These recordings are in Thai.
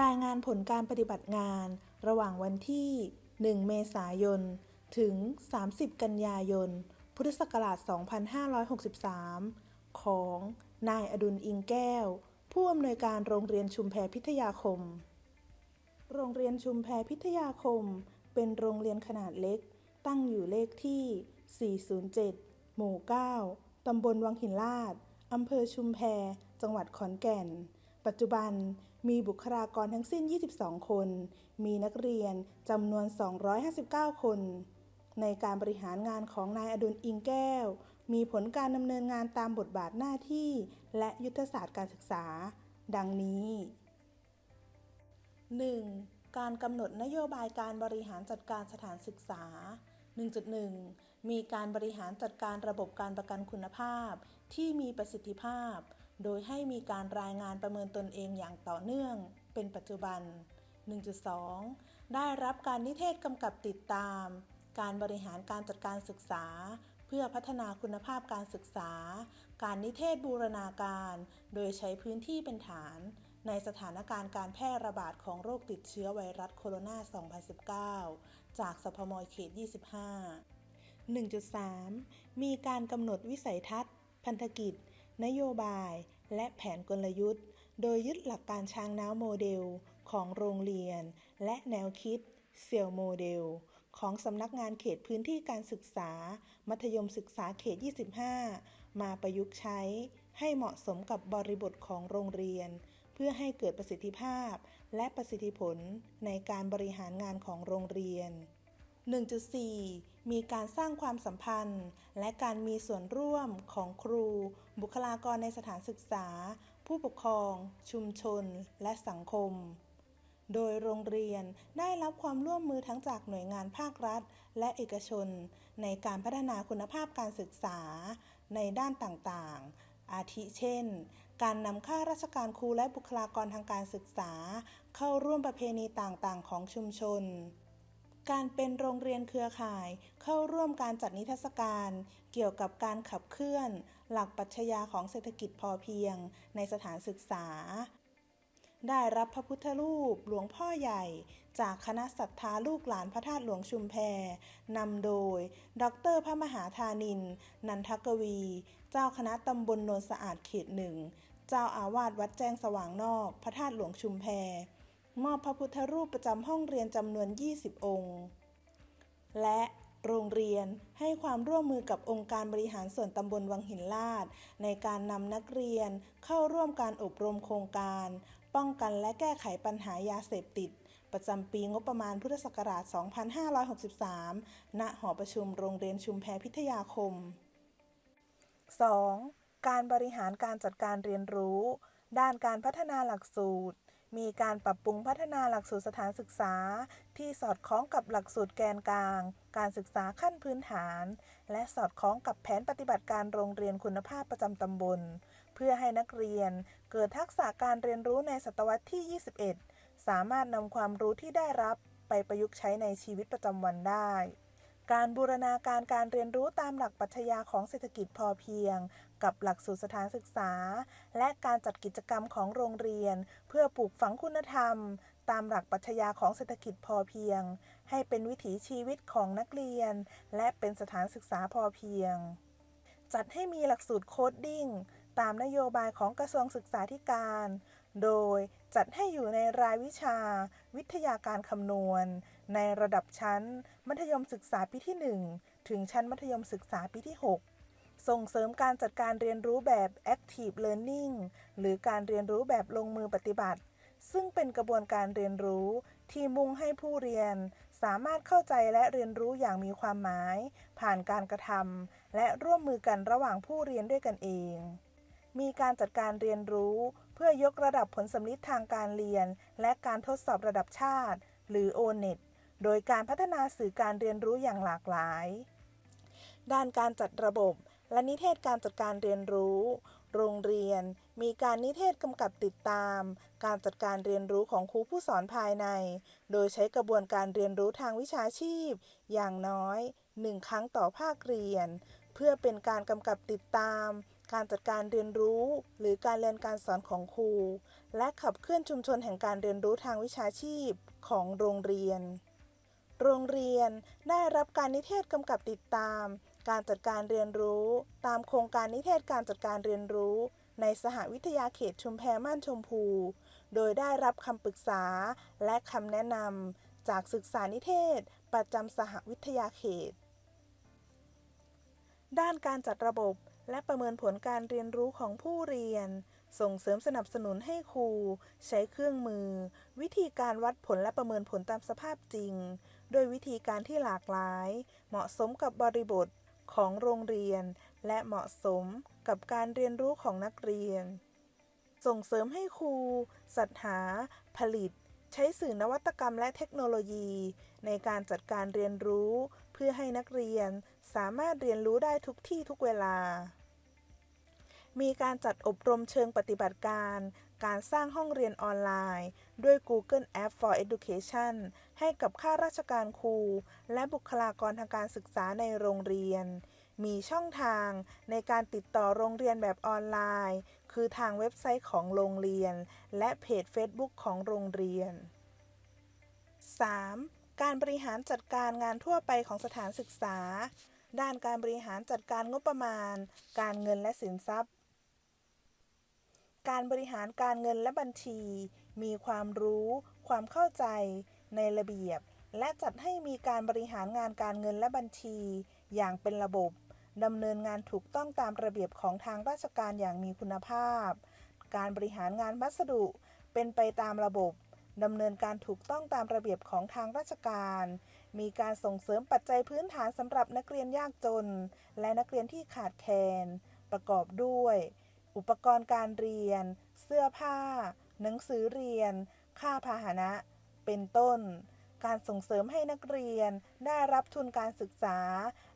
รายงานผลการปฏิบัติงาน ระหว่างวันที่ 1 เมษายน ถึง 30 กันยายน พุทธศักราช 2563 ของนายอดุลอิงแก้ว ผู้อำนวยการโรงเรียนชุมแพพิทยาคม โรงเรียนชุมแพพิทยาคม เป็นโรงเรียนขนาดเล็ก ตั้งอยู่เลขที่ 407 หมู่ 9 ตำบลวังหินลาด อำเภอชุมแพ จังหวัดขอนแก่น ปัจจุบัน มีบุคลากรทั้งสิ้น 22 คน มีนักเรียนจำนวน 259 คน ในการบริหารงานของนายอดุลอิงแก้ว มีผลการดำเนินงานตามบทบาทหน้าที่ และยุทธศาสตร์การศึกษา ดังนี้ 1. การกำหนดนโยบายการบริหารจัดการสถานศึกษา 1.1 มีการบริหารจัดการระบบการประกันคุณภาพ ที่มีประสิทธิภาพ โดยให้มีการรายงานประเมินตนเองอย่างต่อเนื่อง เป็นปัจจุบัน 1.2 ได้รับการนิเทศกำกับติดตาม การบริหารการจัดการศึกษา เพื่อพัฒนาคุณภาพการศึกษา การนิเทศบูรณาการ โดยใช้พื้นที่เป็นฐาน ในสถานการณ์การแพร่ระบาดของโรคติดเชื้อไวรัสโคโรนา 2019 จากสพมเขต 25 1.3 มีการกำหนดวิสัยทัศน์ พันธกิจ นโยบาย และแผนกลยุทธ์ โดยยึดหลักการช้างน้าวโมเดลของโรงเรียน และแนวคิดเซียวโมเดล ของสำนักงานเขตพื้นที่การศึกษา มัธยมศึกษาเขต 25 มาประยุกต์ใช้ ให้เหมาะสมกับบริบทของโรงเรียน เพื่อให้เกิดประสิทธิภาพ และประสิทธิผลในการบริหารงานของโรงเรียน 1.4 มีการสร้างความสัมพันธ์ และการมีส่วนร่วมของครู บุคลากรในสถานศึกษา ผู้ปกครอง ชุมชน และสังคม โดยโรงเรียนได้รับความร่วมมือทั้งจากหน่วยงานภาครัฐ และเอกชน ในการพัฒนาคุณภาพการศึกษา ในด้านต่างๆ อาทิเช่น การนำข้าราชการครูและบุคลากรทางการศึกษา เข้าร่วมประเพณีต่างๆ ของชุมชน การเป็นโรงเรียนเครือข่ายเข้าร่วมการจัดนิทรรศการ เกี่ยวกับการขับเคลื่อน หลักปรัชญาของเศรษฐกิจพอเพียง ในสถานศึกษา ได้รับพระพุทธรูปหลวงพ่อใหญ่ จากคณะศรัทธาลูกหลานพระธาตุหลวงชุมแพนำโดย ดรพระมหาธานิน นันทกวี เจ้าคณะตำบลโนนสะอาดเขตหนึ่ง เจ้าอาวาสวัดแจ้งสว่างนอก พระธาตุหลวงชุมแพ มอบพระพุทธรูปประจำห้องเรียนจำนวน 20 องค์ และโรงเรียนให้ความร่วมมือกับองค์การบริหารส่วนตำบลวังหินลาด ในการนำนักเรียนเข้าร่วมการอบรมโครงการ ป้องกันและแก้ไขปัญหายาเสพติด ประจำปีงบประมาณพุทธศักราช 2563 ณ หอประชุมโรงเรียนชุมแพพิทยาคม 2. การบริหารการจัดการเรียนรู้ ด้านการพัฒนาหลักสูตร มีการปรับปรุงพัฒนาหลักสูตรสถานศึกษา ที่สอดคล้องกับหลักสูตรแกนกลาง การศึกษาขั้นพื้นฐาน และสอดคล้องกับแผนปฏิบัติการโรงเรียนคุณภาพประจำตำบล เพื่อให้นักเรียนเกิดทักษะการเรียนรู้ในศตวรรษที่ 21 สามารถนำความรู้ที่ได้รับไปประยุกต์ใช้ในชีวิตประจำวันได้ การบูรณาการการเรียนรู้ตามหลักปรัชญาของเศรษฐกิจพอเพียง กับหลักสูตรสถานศึกษา และการจัดกิจกรรมของโรงเรียน เพื่อปลูกฝังคุณธรรม ตามหลักปรัชญาของเศรษฐกิจพอเพียง ให้เป็นวิถีชีวิตของนักเรียน และเป็นสถานศึกษาพอเพียง จัดให้มีหลักสูตรโคดดิ้งตามนโยบายของกระทรวงศึกษาธิการ โดยจัดให้อยู่ในรายวิชา วิทยาการคำนวณ ในระดับชั้น มัธยมศึกษาปีที่ 1 ถึงชั้นมัธยมศึกษาปีที่ 6 ส่งเสริมการจัดการเรียนรู้แบบ active learning หรือการเรียนรู้แบบลงมือปฏิบัติ ซึ่งเป็นกระบวนการเรียนรู้ที่มุ่งให้ผู้เรียน สามารถเข้าใจและเรียนรู้อย่างมีความหมาย ผ่านการกระทำและร่วมมือกันระหว่างผู้เรียนด้วยกันเอง มีการจัดการเรียนรู้เพื่อยกระดับผลสำลิดทางการเรียน และการทดสอบระดับชาติ หรือ O-NET โดยการพัฒนาสื่อการเรียนรู้อย่างหลากหลาย ด้านการจัดระบบและนิเทศการจัดการเรียนรู้ โรงเรียนมีการนิเทศกำกับติดตาม การจัดการเรียนรู้ของครูผู้สอนภายใน โดยใช้กระบวนการเรียนรู้ทางวิชาชีพ อย่างน้อย1ครั้งต่อภาคเรียน เพื่อเป็นการกำกับติดตาม การจัดการเรียนรู้ หรือการเรียนการสอนของครู และขับเคลื่อนชุมชนแห่งการเรียนรู้ทางวิชาชีพของโรงเรียน โรงเรียนได้รับการนิเทศกำกับติดตาม การจัดการเรียนรู้ ตามโครงการนิเทศการจัดการเรียนรู้ ในสหวิทยาเขตชุมแพม่านชมพู โดยได้รับคำปรึกษาและคำแนะนำจากศึกษานิเทศ ประจำสหวิทยาเขต ด้านการจัดระบบและประเมินผลการเรียนรู้ของผู้เรียน ส่งเสริมสนับสนุนให้ครู ใช้เครื่องมือ วิธีการวัดผลและประเมินผลตามสภาพจริง โดยวิธีการที่หลากหลาย เหมาะสมกับบริบทของโรงเรียน และเหมาะสมกับการเรียนรู้ของนักเรียน ส่งเสริมให้ครูศรัทธาผลิต ใช้สื่อนวัตกรรมและเทคโนโลยี ในการจัดการเรียนรู้ เพื่อให้นักเรียนสามารถเรียนรู้ได้ทุกที่ทุกเวลามีการจัดอบรมเชิงปฏิบัติการ การสร้างห้องเรียนออนไลน์ ด้วย Google App for Education ให้กับข้าราชการครู และบุคลากรทางการศึกษาในโรงเรียน มีช่องทางในการติดต่อโรงเรียนแบบออนไลน์ คือทางเว็บไซต์ของโรงเรียน และเพจ Facebook ของโรงเรียน 3. การบริหารจัดการงานทั่วไปของสถานศึกษา ด้านการบริหารจัดการงบประมาณ การเงินและสินทรัพย์ การบริหารการเงินและบัญชี มีความรู้ ความเข้าใจ ในระเบียบ และจัดให้มีการบริหารงานการเงินและบัญชี อย่างเป็นระบบดำเนินงานถูกต้องตามระเบียบของทางราชการอย่างมีคุณภาพ การบริหารงานพัสดุ เป็นไปตามระบบดำเนินการถูกต้องตามระเบียบของทางราชการ มีการส่งเสริมปัจจัยพื้นฐานสำหรับนักเรียนยากจน และนักเรียนที่ขาดแคลน ประกอบด้วย อุปกรณ์การเรียน เสื้อผ้า หนังสือเรียน ค่าพาหนะ เป็นต้น การส่งเสริมให้นักเรียนได้รับทุนการศึกษา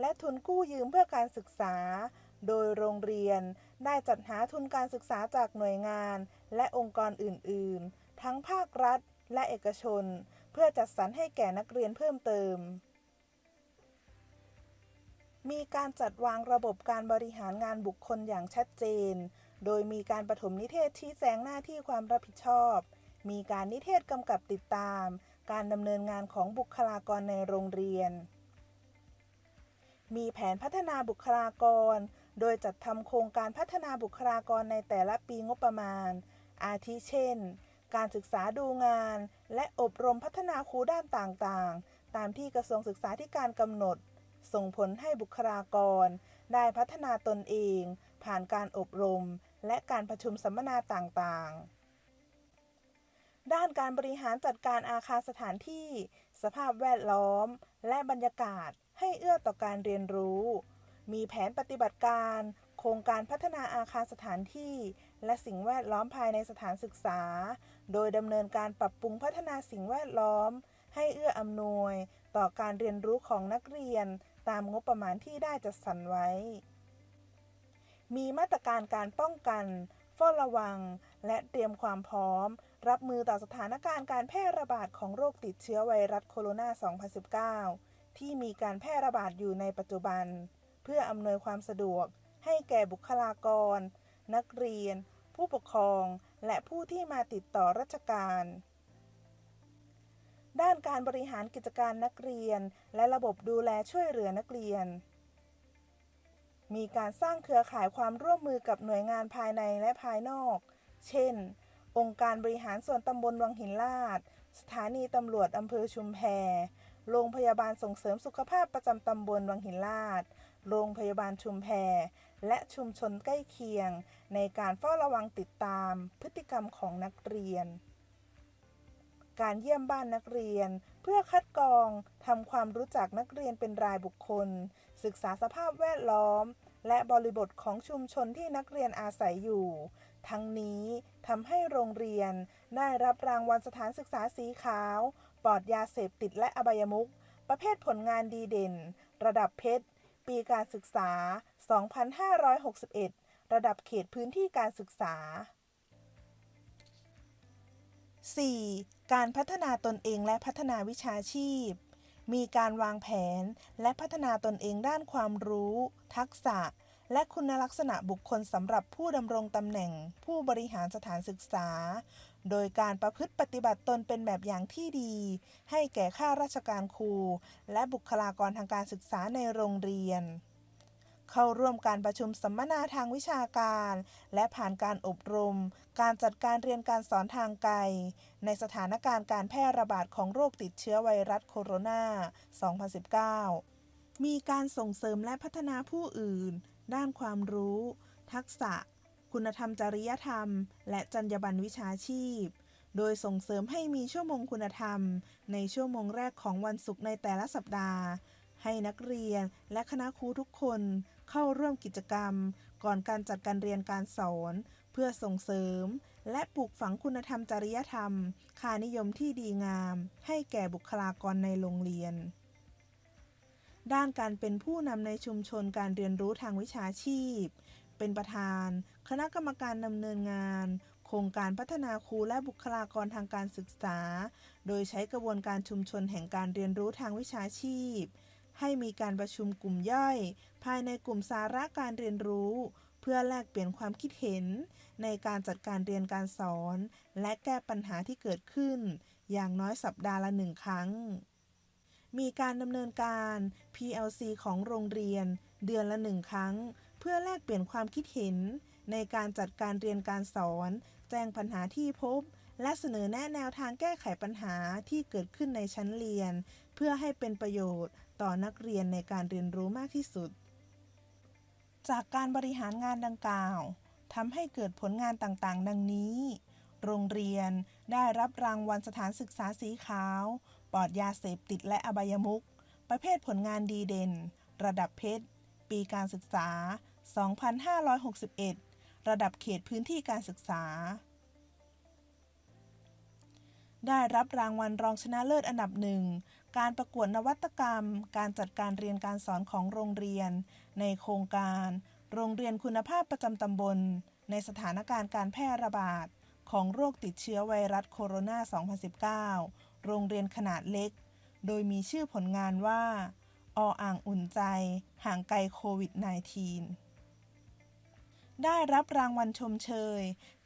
และทุนกู้ยืมเพื่อการศึกษา โดยโรงเรียนได้จัดหาทุนการศึกษาจากหน่วยงาน และองค์กรอื่น ๆ ทั้งภาครัฐและเอกชน เพื่อจัดสรรให้แก่นักเรียนเพิ่มเติม มีการจัดวางระบบการบริหารงานบุคคลอย่างชัดเจน โดยมีการปฐมนิเทศชี้แจงหน้าที่ความรับผิดชอบ มีการนิเทศกำกับติดตาม การดำเนินงานของบุคลากรในโรงเรียน มีแผนพัฒนาบุคลากร โดยจัดทำโครงการพัฒนาบุคลากรในแต่ละปีงบประมาณ อาทิเช่น การศึกษาดูงาน และอบรมพัฒนาครูด้านต่างๆ ตามที่กระทรวงศึกษาธิการกำหนด ส่งผลให้บุคลากร ได้พัฒนาตนเอง ผ่านการอบรม และการประชุมสัมมนาต่างๆ ด้านการบริหารจัดการอาคารสถานที่ สภาพแวดล้อม และบรรยากาศให้เอื้อต่อการเรียนรู้ มีแผนปฏิบัติการ โครงการพัฒนาอาคารสถานที่ และสิ่งแวดล้อมภายในสถานศึกษา โดยดำเนินการปรับปรุงพัฒนาสิ่งแวดล้อม ให้เอื้ออำนวย ต่อการเรียนรู้ของนักเรียน ตามงบประมาณที่ได้จัดสรรไว้ มีมาตรการการป้องกันเฝ้าระวัง และเตรียมความพร้อม รับมือต่อสถานการณ์การแพร่ระบาดของโรคติดเชื้อไวรัสโคโรนา 2019 ที่มีการแพร่ระบาดอยู่ในปัจจุบัน เพื่ออำนวยความสะดวก ให้แก่บุคลากร นักเรียน ผู้ปกครอง และผู้ที่มาติดต่อราชการ ด้านการบริหารกิจการนักเรียน และระบบดูแลช่วยเหลือนักเรียน มีการสร้างเครือข่ายความร่วมมือกับหน่วยงานภายในและภายนอก เช่น องค์การบริหารส่วนตำบลวังหินลาด สถานีตำรวจอำเภอชุมแพ โรงพยาบาลส่งเสริมสุขภาพประจำตำบลวังหินลาด โรงพยาบาลชุมแพ และชุมชนใกล้เคียง ในการเฝ้าระวังติดตามพฤติกรรมของนักเรียน การเยี่ยมบ้านนักเรียน เพื่อคัดกรองทำความรู้จักนักเรียนเป็นรายบุคคล ศึกษาสภาพแวดล้อม และบริบทของชุมชนที่นักเรียนอาศัยอยู่ ทั้งนี้ทำให้โรงเรียน ได้รับรางวัลสถานศึกษาสีขาว ปลอดยาเสพติดและอบายมุขประเภทผลงานดีเด่น ระดับเพชร ปีการศึกษา 2561 ระดับเขตพื้นที่การศึกษา 4. การพัฒนาตนเองและพัฒนาวิชาชีพ มีการวางแผนและพัฒนาตนเองด้านความรู้ ทักษะ และคุณลักษณะบุคคลสำหรับผู้ดำรงตำแหน่ง ผู้บริหารสถานศึกษา โดยการประพฤติปฏิบัติตนเป็นแบบอย่างที่ดี ให้แก่ข้าราชการครู และบุคลากรทางการศึกษาในโรงเรียน เข้าร่วมการประชุมสัมมนาทางวิชาการ และผ่านการอบรม การจัดการเรียนการสอนทางไกล ในสถานการณ์การแพร่ระบาดของโรคติดเชื้อไวรัสโคโรนา 2019 มีการส่งเสริมและพัฒนาผู้อื่น ด้านความรู้ ทักษะ คุณธรรมจริยธรรม และจรรยาบรรณวิชาชีพโดยส่งเสริมให้มีชั่วโมงคุณธรรม ในชั่วโมงแรกของวันศุกร์ในแต่ละสัปดาห์ ให้นักเรียนและคณะครูทุกคน เข้าร่วมกิจกรรม ก่อนการจัดการเรียนการสอน เพื่อส่งเสริม และปลูกฝังคุณธรรมจริยธรรม ค่านิยมที่ดีงาม ให้แก่บุคลากรในโรงเรียน ด้านการเป็นผู้นำในชุมชนการเรียนรู้ทางวิชาชีพ เป็นประธาน คณะกรรมการดำเนินงานโครงการพัฒนาครูและบุคลากรทางการศึกษา โดยใช้กระบวนการชุมชนแห่งการเรียนรู้ทางวิชาชีพ ให้มีการประชุมกลุ่มย่อย ภายในกลุ่มสาระการเรียนรู้ เพื่อแลกเปลี่ยนความคิดเห็น ในการจัดการเรียนการสอน และแก้ปัญหาที่เกิดขึ้น อย่างน้อยสัปดาห์ละหนึ่งครั้ง มีการดำเนินการ PLC ของโรงเรียน เดือนละหนึ่งครั้ง เพื่อแลกเปลี่ยนความคิดเห็น ในการจัดการเรียนการสอน แจ้งปัญหาที่พบและเสนอแนะแนวทางแก้ไขปัญหาที่เกิดขึ้นในชั้นเรียน เพื่อให้เป็นประโยชน์ ต่อนักเรียนในการเรียนรู้มากที่สุด จากการบริหารงานดังกล่าวทำให้เกิดผลงานต่างๆ ดังนี้ โรงเรียนได้รับรางวัลสถานศึกษาสีขาว ปลอดยาเสพติดและอบายมุข ประเภทผลงานดีเด่น ระดับเพชร ปีการศึกษา 2561 ระดับเขตพื้นที่การศึกษา ได้รับรางวัลรองชนะเลิศอันดับหนึ่ง การประกวดนวัตกรรม การจัดการเรียนการสอนของโรงเรียน ในโครงการ โรงเรียนคุณภาพประจำตำบล ในสถานการณ์การแพร่ระบาด ของโรคติดเชื้อไวรัสโคโรนา 2019 โรงเรียนขนาดเล็ก โดยมีชื่อผลงานว่า ออ่างอุ่นใจ ห่างไกลโควิด -19 ได้รับรางวัลชมเชย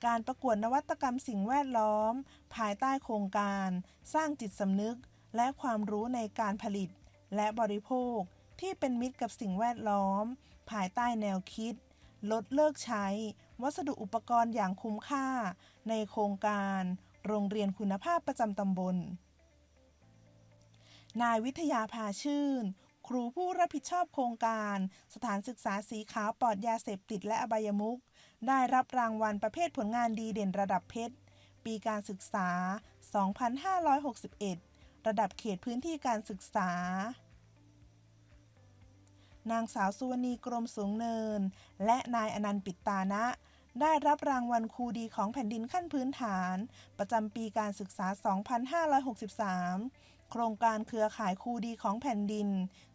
การประกวดนวัตกรรมสิ่งแวดล้อม ภายใต้โครงการ สร้างจิตสำนึก และความรู้ในการผลิตและบริโภคที่เป็นมิตรกับสิ่งแวดล้อม ภายใต้แนวคิด ลดเลิกใช้ วัสดุอุปกรณ์อย่างคุ้มค่า ในโครงการ โรงเรียนคุณภาพประจำตำบล นายวิทยาภาชื่น ครูผู้รับผิดชอบโครงการ สถานศึกษาสีขาวปลอดยาเสพติดและอบายมุขได้รับรางวัลประเภทผลงานดีเด่นระดับเพชร ปีการศึกษา 2561 ระดับเขตพื้นที่การศึกษา นางสาวสุวรรณีกรมสูงเนิน และนายอนันต์ปิตานะ ได้รับรางวัลครูดีของแผ่นดินขั้นพื้นฐาน ประจำปีการศึกษา 2563 โครงการเครือข่ายครูดีของแผ่นดิน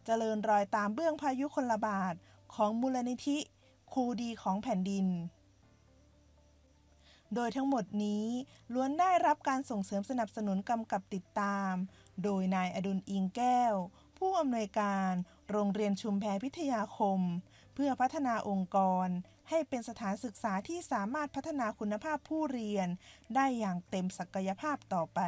เจริญรอยตามเบื้องพายุคนละบาทของมูลนิธิครูดีของแผ่นดิน โดยทั้งหมดนี้ล้วนได้รับการส่งเสริมสนับสนุนกำกับติดตาม โดยนายอดุลอิงแก้ว ผู้อำนวยการโรงเรียนชุมแพพิทยาคม เพื่อพัฒนาองค์กร ให้เป็นสถานศึกษาที่สามารถพัฒนาคุณภาพผู้เรียน ได้อย่างเต็มศักยภาพต่อไป